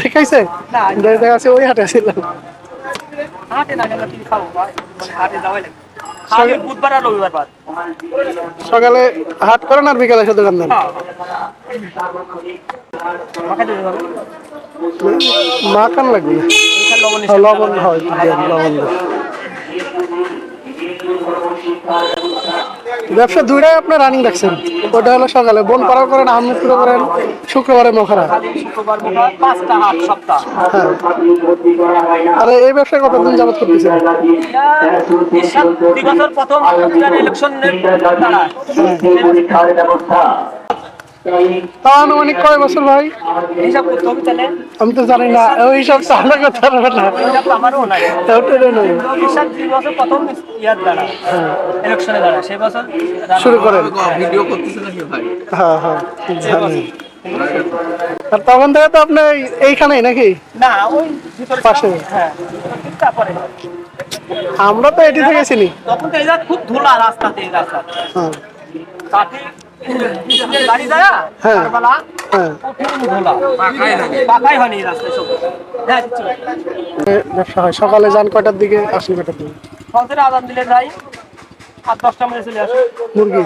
দেখাইছে না, দেখা আছে ওই হাটে ছিলাম। সকালে হাট করেন আর বিকালে দোকান দেন? হ্যাঁ। মাখাই মাখান লাগবে। লবণ হ্যাঁ, নিশ্চয়ই লবণ ব্যবসা দুইটাই আপনার রানিং রাখছেন ওটা হলো সকালে বন পাড়া করেন আহমেদপুরে করেন শুক্রবারে মখারা। হ্যাঁ। আর এই ব্যবসা কতদিন যাবত করতেছেন? প্রথম ইলেকশন আনুমানিক কয় বছর ভাই? আমি তো জানি না ওই সব চালা না শুরু করেন। ভাই হ্যাঁ হ্যাঁ আর তখন থেকে তো আপনি এইখানেই নাকি? না ওই পাশে? হ্যাঁ তারপরে আমরা তো এটি থেকে চিনি তখন তো এই খুব ধুলা রাস্তাতে এই রাস্তা। হ্যাঁ। গাড়ি যায় হ্যাঁ। কারবালা হ্যাঁ। হ্যাঁ। ব্যবসা হয়। সকালে যান কয়টার দিকে আসেন কয়টার দিকে? আজান দিলে যাই আর দশটা মধ্যে চলে আসি। মুরগি?